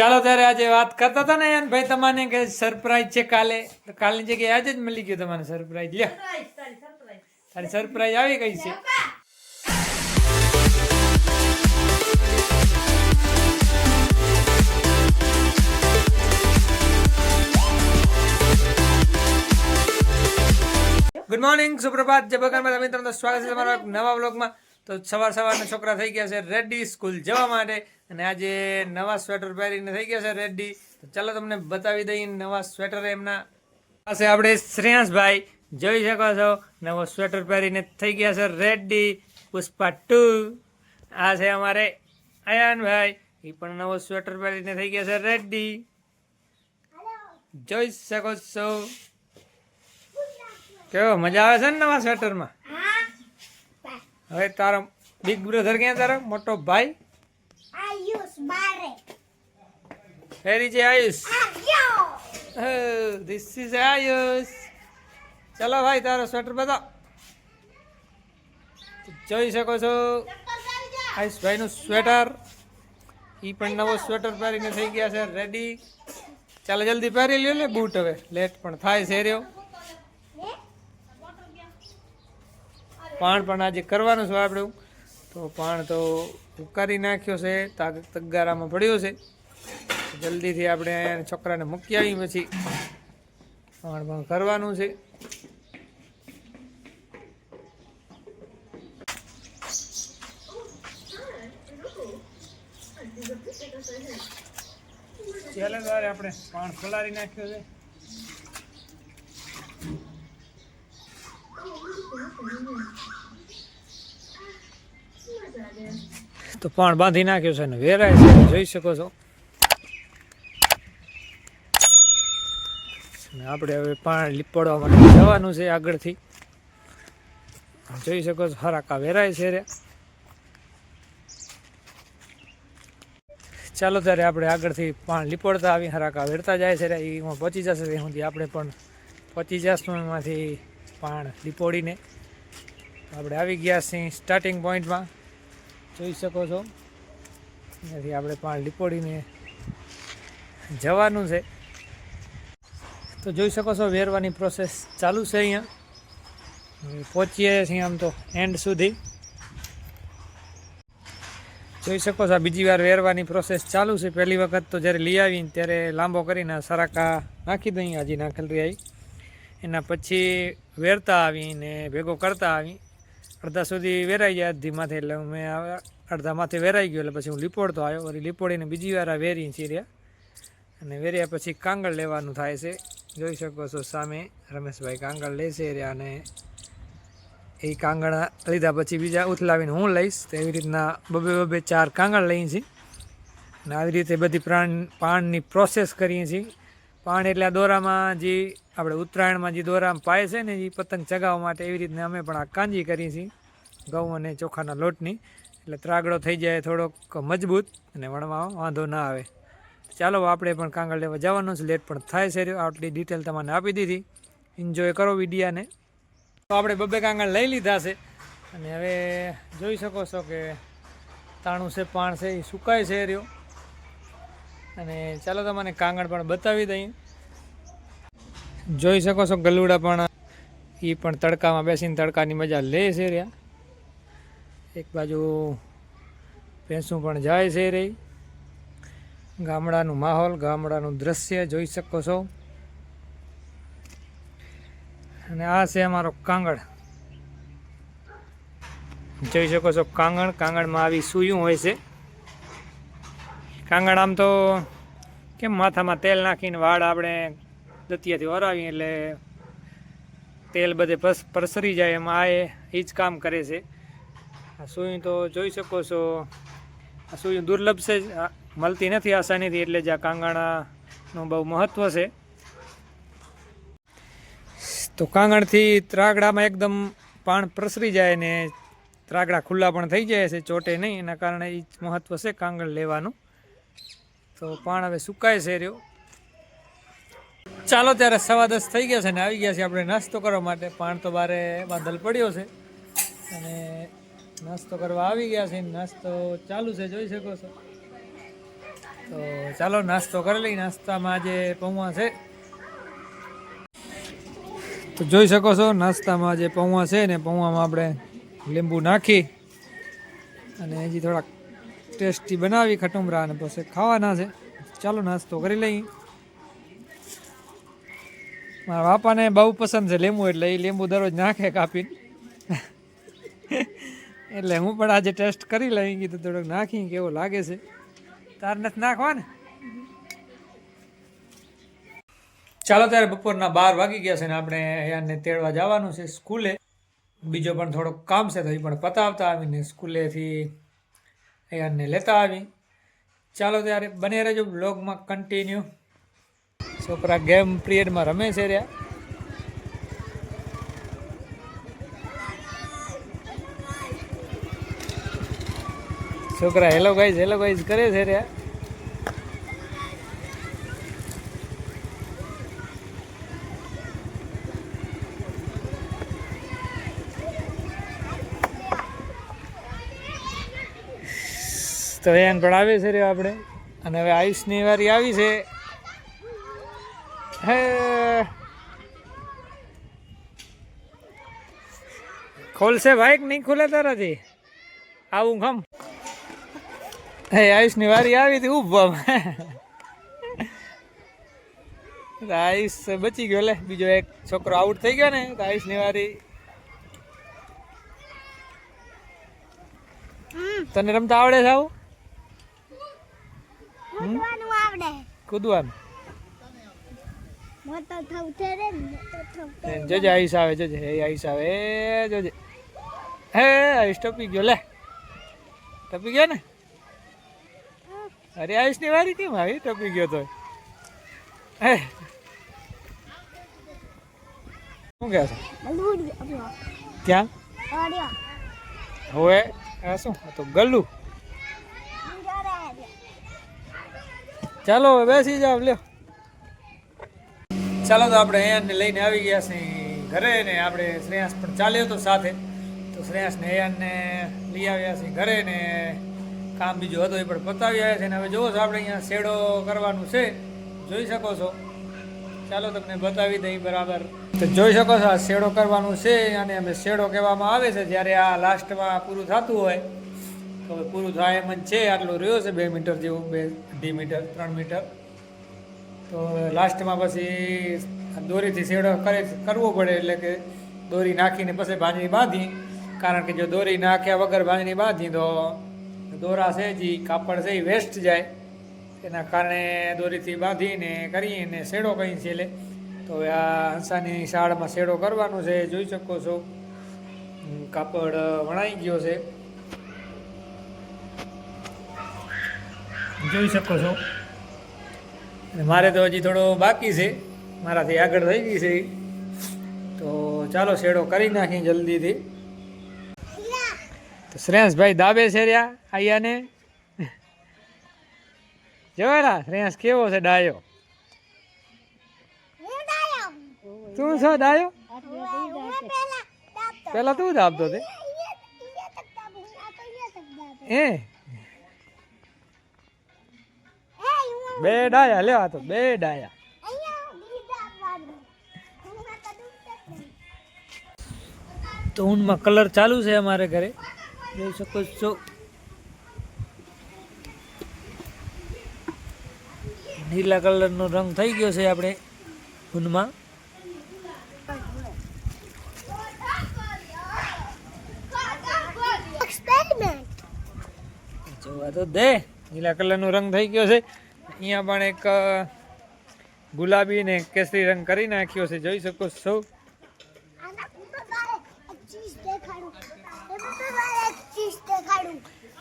ચાલો ત્યારે આજે વાત કરતા હતા ને યાર ભાઈ તમને કે સરપ્રાઈઝ છે કાલે. તો કાલની જગ્યાએ આજે જ મળી ગયું તમારે સરપ્રાઈઝ લ્યો. તારી સરપ્રાઈઝ આવી ગઈ છે. ગુડ મોર્નિંગ સુપ્રભાત જય ભગવાનમાં તમે તમને સ્વાગત છે તમારા નવા બ્લોગમાં તો સવાર સવારના છોકરા થઈ ગયા છે રેડી સ્કૂલ જવા માટે. અને આજે નવા સ્વેટર પહેરીને થઈ ગયા છે રેડી તો ચાલો તમને બતાવી દઈએ નવા સ્વેટર એમના. પાસે આપણે શ્રેયાસભાઈ જોઈ શકો છો, નવો સ્વેટર પહેરીને થઈ ગયા છે રેડી પુષ્પા ટુ. આ છે અમારે અયાનભાઈ એ પણ નવો સ્વેટર પહેરીને થઈ ગયા છે રેડી જોઈ શકો છો. કેવો મજા આવે છે ને નવા સ્વેટરમાં હવે તારો બિગ બ્રધર ક્યાં તારો? મોટો ભાઈ? આયુષ બારે ફેરી છે આયુષ. આયો. This is Ayush. ચલો ભાઈ તારો સ્વેટર બતાવ. જોઈ શકો છો આયુષભાઈનું સ્વેટર એ પણ નવો સ્વેટર પહેરીને થઈ ગયા છે રેડી ચાલો જલ્દી પહેરી લ્યો ને બૂટ હવે. લેટ પણ થાય છે રહ્યો પાણ પણ આજે કરવાનું છે આપણે તો પાણ તો ઉકારી નાખ્યો છે તાગ તગારામાં પડ્યો છે. જલ્દીથી આપણે અહીંયા છોકરાને મૂકી આવી પછી પાણ પણ કરવાનું છે. ચાલે તારે આપણે પાણ ખોલારી નાખ્યો છે. તો પાણ બાંધી નાખ્યો છે ને વેરાય છે. જોઈ શકો છો. આપણે હવે પાણ લીપડવા માટે જવાનું છે આગળથી. જોઈ શકો છો, હરાકા વેરાય છે રે. ચાલો ત્યારે આપણે આગળથી પાણ લીપડતા આવી, હરાકા વેરતા જાય છે એમાં પહોંચી જશે ત્યાં સુધી આપણે પણ જશું એમાંથી પાણ લીપોડીને. આપણે આવી ગયા છીએ સ્ટાર્ટિંગ પોઈન્ટમાં જોઈ શકો છો. એથી આપણે પાણી લીપોડીને જવાનું છે. તો જોઈ શકો છો વેરવાની પ્રોસેસ ચાલુ છે અહીંયા. પહોંચીએ છીએ આમ તો એન્ડ સુધી. જોઈ શકો છો બીજી વાર વેરવાની પ્રોસેસ ચાલુ છે. પહેલી વખત તો જ્યારે લઈ આવીને ત્યારે લાંબો કરીને સરાકા નાખી દઈએ હજી નાખેલ રહી. એના પછી વેરતા આવીને ભેગો કરતા આવી અડધા સુધી વેરાઈ ગયા અડધી એટલે મેં અડધા માથે વેરાઈ ગયો, એટલે પછી હું લીપોડતો આવ્યો. વળી લીપોડીને બીજી વાર વેરી ચીર્યા અને વેર્યા પછી કાંગળ લેવાનું થાય છે. જોઈ શકો છો સામે રમેશભાઈ કાંગળ લેશે રહ્યા અને એ કાંગળ લીધા પછી બીજા ઉથલાવીને હું લઈશ. તો એવી રીતના બબે બબે ચાર કાંગળ લઈએ છીએ. અને આવી રીતે બધી પ્રાણ પાણની પ્રોસેસ કરીએ છીએ. પાણ એટલે આ દોરામાં જે આપણે ઉત્તરાયણમાં જે દોરામાં પાય છે ને એ પતંગ ચગાવવા માટે એવી રીતના અમે પણ આ કાંજી કરીએ છીએ, ઘઉં અને ચોખાના લોટની. એટલે ત્રાગડો થઈ જાય થોડોક મજબૂત અને વણમાં વાંધો ના આવે. ચાલો, આપણે પણ કાંગળ લેવા જવાનું છે. લેટ પણ થાય છે. આટલી ડિટેલ તમને આપી દીધી. એન્જોય કરો વિડીયાને. તો આપણે બબે કાંગળ લઈ લીધા છે. અને હવે જોઈ શકો છો કે તાણું છે, પાણ છે, એ સુકાય છે રહ્યો. અને ચાલો તમને કાંગણ પણ બતાવી દઈએ. જોઈ શકો છો ગલુડા પણ. એ પણ તડકામાં બેસીને તડકાની મજા લે છે રહ્યા એક બાજુ ભેંસું પણ જાય છે રહી ગામડાનું માહોલ, ગામડાનું દ્રશ્ય જોઈ શકો છો. અને આ છે અમારો કાંગણ જોઈ શકો છો કાંગણ કાંગણમાં આવી સૂયું હોય છે. કાંગળ આમ તો કેમ માથામાં તેલ નાખીને વાળ આપણે દતિયાથી વરાવીએ એટલે તેલ બધે પ્રસરી જાય એમાં આ એ જ કામ કરે છે. આ સુઈ તો જોઈ શકો છો. આ સુઈ દુર્લભ છે. મળતી નથી આસાનીથી એટલે જ આ કાંગણાનું બહુ મહત્ત્વ છે. તો કાંગણથી ત્રાગડામાં એકદમ પાણ પ્રસરી જાય ને ત્રાગડા ખુલ્લા પણ થઈ જાય છે, ચોટે નહીં. એના કારણે એ જ મહત્ત્વ છે કાંગણ લેવાનું. તો પાણ હવે સુકાય છે રહ્યો. ચાલો ત્યારે સવા દસ થઈ ગયા છે ને આવી ગયા છે આપણે નાસ્તો કરવા માટે. પાણ તો બારે બાંધલ પડ્યો છે. અને નાસ્તો કરવા આવી ગયા છે. નાસ્તો ચાલુ છે, જોઈ શકો છો. તો ચાલો નાસ્તો કરી લઈ. નાસ્તામાં આજે પૌવા છે. તો જોઈ શકો છો, નાસ્તામાં જે પૌવા છે ને પૌવામાં આપણે લીંબુ નાખી અને હજી થોડાક ટેસ્ટી બનાવી ખટુમરા અને પછી ખાવાના છે. ચાલો નાસ્તો કરી લઈએ. મારા બાપાને બહુ પસંદ છે લીંબુ, એટલે એ લીંબુ દરરોજ નાખે કાપીને. એટલે હું પણ આજે ટેસ્ટ કરી લઈ કીધું થોડુંક નાખી કેવો લાગે છે. તાર નથી નાખવા ને ચાલો ત્યારે બપોરના બાર વાગી ગયા છે ને આપણે અહીંયાને તેડવા જવાનું છે સ્કૂલે. બીજો પણ થોડોક કામ છે તો એ પણ પતાવતા આવીને સ્કૂલેથી અહીંયાને લેતા આવી. ચાલો ત્યારે બને રહેજો બ્લોગમાં કન્ટિન્યુ છોકરા ગેમ પિરિયડમાં રમે છે રહ્યા. છોકરા હેલો ગાઈઝ હેલો ગાઈઝ કરે છે રહ્યા. તો એન પણ આવે છે રે આપણે. અને હવે આયુષની વારી આવી છે. હે. ખોલશે ભાઈ નહીં ખુલે તારાથી? આવું ખમ. હે આયુષની વારી આવી હતી ઊભો આયુષ બચી ગયો લે. બીજો એક છોકરો આઉટ થઈ ગયો ને તો આયુષની વારી. તને રમતા આવડે છે આવું? કૂદવાનું આવડે. કૂદવાનું મોટો રે જોજે આવે જોજે હે આયુષ આવે જોજે. હે આયુષ ટપી ગયો લે. ટપી ગયો ને? અરે આયુષની વારી કેમ આવી? ટપી ગયો તો હે. શું કહે છે? ક્યાં? હવે આ શું? તો ગલ્લું બીજો રે ચાલો બેસી જાવ લ્યો. ચાલો તો આપણે અહીંયાને લઈને આવી ગયા છીએ ઘરે ને આપણે શ્રેયાસ પણ ચાલ્યો હતો સાથે. તો શ્રેયાસને અહીંયાને લઈ આવ્યા છીએ ઘરે ને કામ બીજું હતું એ પણ પતાવી આવ્યા છે ને હવે જુઓ છો આપણે અહીંયા શેડો કરવાનું છે. જોઈ શકો છો. ચાલો તમને બતાવી દઈ બરાબર. તો જોઈ શકો છો આ શેડો કરવાનું છે અને અમે શેડો કહેવામાં આવે છે જ્યારે આ લાસ્ટમાં પૂરું થતું હોય. તો પૂરું થાય એમ જ છે, આટલું રહ્યો છે બે મીટર જેવું બે અઢી મીટર ત્રણ મીટર તો લાસ્ટમાં પછી દોરીથી શેડો કરે કરવો પડે એટલે કે દોરી નાખીને પછી ભાંજણી બાંધી. કારણ કે જો દોરી નાખ્યા વગર ભાંજણી બાંધી તો દોરા છે જે કાપડ છે એ વેસ્ટ જાય. એના કારણે દોરીથી બાંધીને કરીને શેડો કઈ છે એટલે તો હવે આ હંસાની શાળમાં શેડો કરવાનો છે, જોઈ શકો છો. કાપડ વણાઈ ગયો છે. જોઈ શકો છો. અને મારે તો હજી થોડો બાકી છે. મારાથી આગળ થઈ ગઈ છે. તો ચાલો શેડો કરી નાખીએ જલ્દીથી. તો શ્રેયસભાઈ દાબે છે રહ્યા આયાને. જોયેલા શ્રેયસ કેવો છે ડાયો? તું છો ડાયો? પેલા તું દાબતો તે? એ? હું બે ડાયા લેવા તો બે ડાયા. તો ઊનમાં કલર ચાલુ છે અમારે ઘરે. જોઈ શકો છો. નીલા કલરનો રંગ થઈ ગયો છે આપણે ઊનમાં. જોવા તો દે નીલા કલરનો રંગ થઈ ગયો છે. અહીંયા પણ એક ગુલાબી ને કેસરી રંગ કરી નાખ્યો છે. જોઈ શકો છો.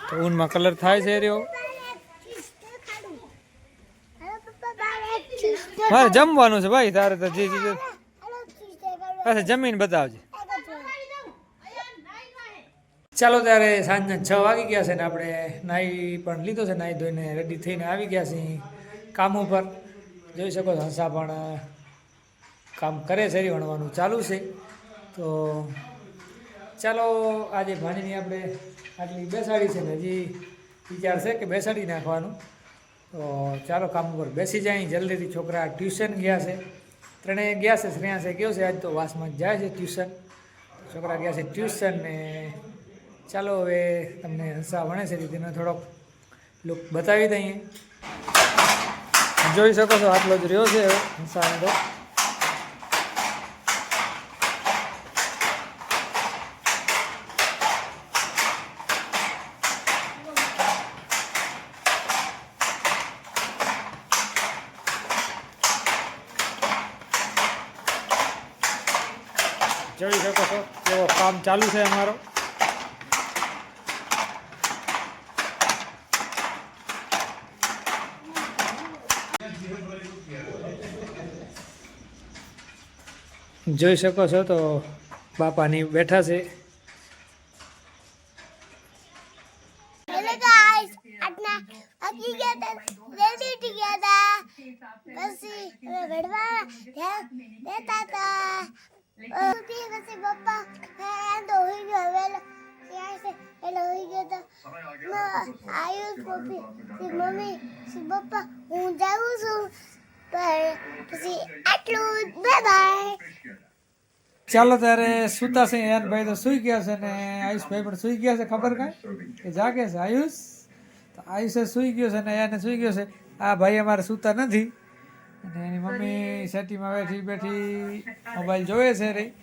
તો ઊનમાં કલર થાય છે રહ્યો. મારે જમવાનું છે ભાઈ તારે તો જી જી પાછા જમીન બતાવજે. ચાલો ત્યારે સાંજના છ વાગી ગયા છે ને આપણે નાહી પણ લીધો છે નાહી ધોઈને રેડી થઈને આવી ગયા છીએ કામ ઉપર. જોઈ શકો છો હંસા પણ કામ કરે છે વણવાનું ચાલુ છે. તો ચાલો આજે ભાણીની આપણે આટલી બેસાડી છે ને હજી વિચાર છે કે બેસાડી નાખવાનું. તો ચાલો કામ ઉપર બેસી જાય, જલ્દીથી છોકરા ટ્યુશન ગયા છે. ત્રણેય ગયા છે શ્રેયાસે ગયો છે, આજ તો વાસમાં જાય છે ટ્યુશન. છોકરા ગયા છે ટ્યુશન ને ચાલો હવે તમને હંસા વણે છે તેનો થોડોક લુક બતાવી દઈએ. જોઈ શકો છો આટલો જ રહ્યો છે હંસા તો. જોઈ શકો છો એવો કામ ચાલુ છે અમારો જોઈ શકો છો તો બાપાની બેઠા છે હેલો ગાઈસ આજના અકી ગયા હતા રેડી ગયા હતા પછી હવે ભણવા ધ્યાન દેતા હતા પછી પછી પપ્પા હે તો હોઈ ગયો વેલો ત્યાં છે એટલે હોઈ ગયો તો. આયુષ પપ્પી. પછી મમ્મી પછી પપ્પા હું જાઉં છું. પણ પછી આટલું બાય બાય ચાલો ત્યારે સુતા છે યાનભાઈ તો સુઈ ગયા છે ને આયુષભાઈ પણ સુઈ ગયા છે ખબર કાંઈ? કે જાગે છે આયુષ? તો આયુષે સુઈ ગયો છે ને યાને સુઈ ગયો છે. આ ભાઈ અમારે સૂતા નથી. અને એની મમ્મી સેટીમાં બેઠી બેઠી મોબાઈલ જોવે છે રે.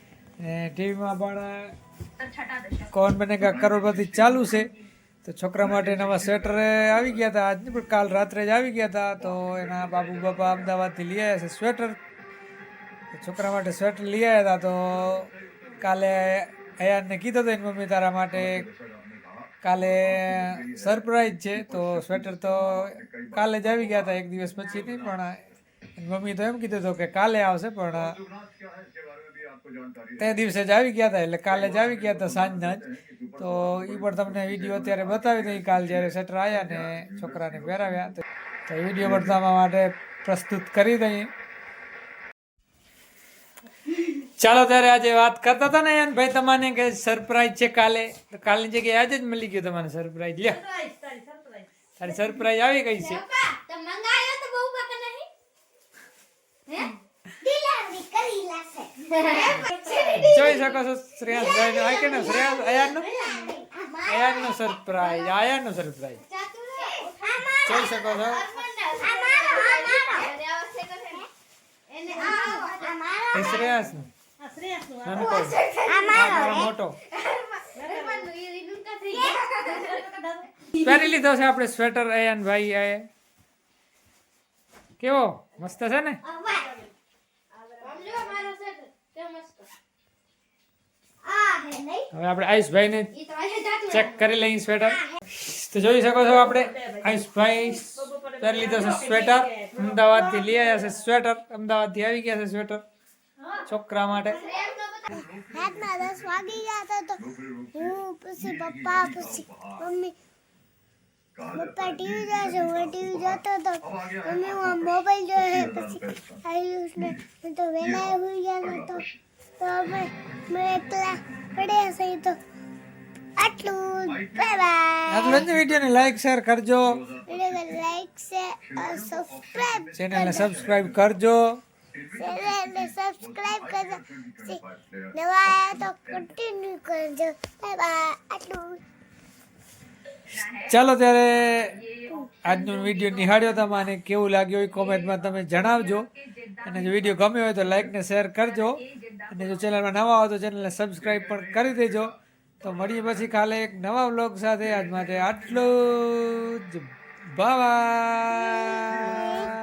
ને ટીવીમાં પણ કોણ બનેગા કરોડપતિ ચાલુ છે. તો છોકરા માટે નવા સ્વેટર આવી ગયા હતા આજ પણ કાલ રાત્રે જ આવી ગયા હતા તો એના બાબુ બાપા અમદાવાદથી લઈ આવ્યા છે સ્વેટર. છોકરા માટે સ્વેટર લઈ આવ્યા હતા તો કાલે અયાનને કીધો હતો એની મમ્મી તારા માટે કાલે સરપ્રાઈઝ છે. તો સ્વેટર તો કાલે જ આવી ગયા હતા એક દિવસ પછી નહીં પણ મમ્મી તો એમ કીધું હતું કે કાલે આવશે પણ તે દિવસે જ આવી ગયા હતા એટલે કાલે જ આવી ગયા હતા સાંજના જ. તો એ પણ તમને વીડિયો અત્યારે બતાવી દઈ કાલ જ્યારે સ્વેટર આવ્યા ને છોકરાને પહેરાવ્યા તો વીડિયો બતાવવા માટે પ્રસ્તુત કરી દઈએ ચાલો ત્યારે આજે વાત કરતા હતા ને યાર ભાઈ તમને કે સરપ્રાઈઝ છે કાલે. તો કાલની જગ્યાએ આજે જ મળી ગયું તમને સરપ્રાઈઝ લ્યો. તારી સરપ્રાઈઝ આવી ગઈ છે તો મંગાયો તો બહુ બાકા નહીં હે ડિલિવરી કરી લાશે જોઈ શકો છો શ્રેયાસભાઈ નું આ કે ને શ્રેયાસ? અયાનનું નો સરપ્રાઈઝ નો સરપ્રાઈઝ જોઈ શકો છો? આ મારો મોટો. પહેરી લીધો છે આપણે સ્વેટર અયાન ભાઈ કેવો? મસ્ત છે ને? હવે આપણે આયુષભાઈને ચેક કરી લઈએ સ્વેટર તો જોઈ શકો છો આપણે આયુષભાઈ પહેરી લીધો છે સ્વેટર અમદાવાદથી લઈ આવ્યા છે સ્વેટર અમદાવાદથી આવી ગયા છે સ્વેટર છોકરા માટે. રાતના દસ વાગી ગયા તો હું પછી પપ્પા પછી મમ્મી પપ્પા ટીવી જોવે છે હું ટીવી જોતો હતો. મમ્મી હું મોબાઈલ જોયે પછી આયુષ ને તો વહેલા હોઈ ગયા નતો તો અમે મેં એકલા પડ્યા છે તો. આટલું. બાય બાય આટલું જ વિડીયોને લાઈક શેર કરજો. વીડિયો લાઈક છે સબસ્ક્રાઇબ ચેનલને સબસ્ક્રાઇબ કરજો. ચેનલને સબસ્ક્રાઇબ કરજો. નવા આયા તો કન્ટિન્યુ કરજો. બાય બાય આટલું. ચાલો ત્યારે આજનો વીડિયો નિહાળ્યો તમને કેવું લાગ્યું એ કોમેન્ટમાં તમે જણાવજો. અને જો વીડિયો ગમ્યો હોય તો લાઈક ને શેર કરજો. અને જો ચેનલમાં નવા હો તો ચેનલને સબસ્ક્રાઈબ પણ કરી દેજો. તો મળીએ પછી કાલે એક નવા વ્લોગ સાથે. આજ માટે આટલું જ. બાય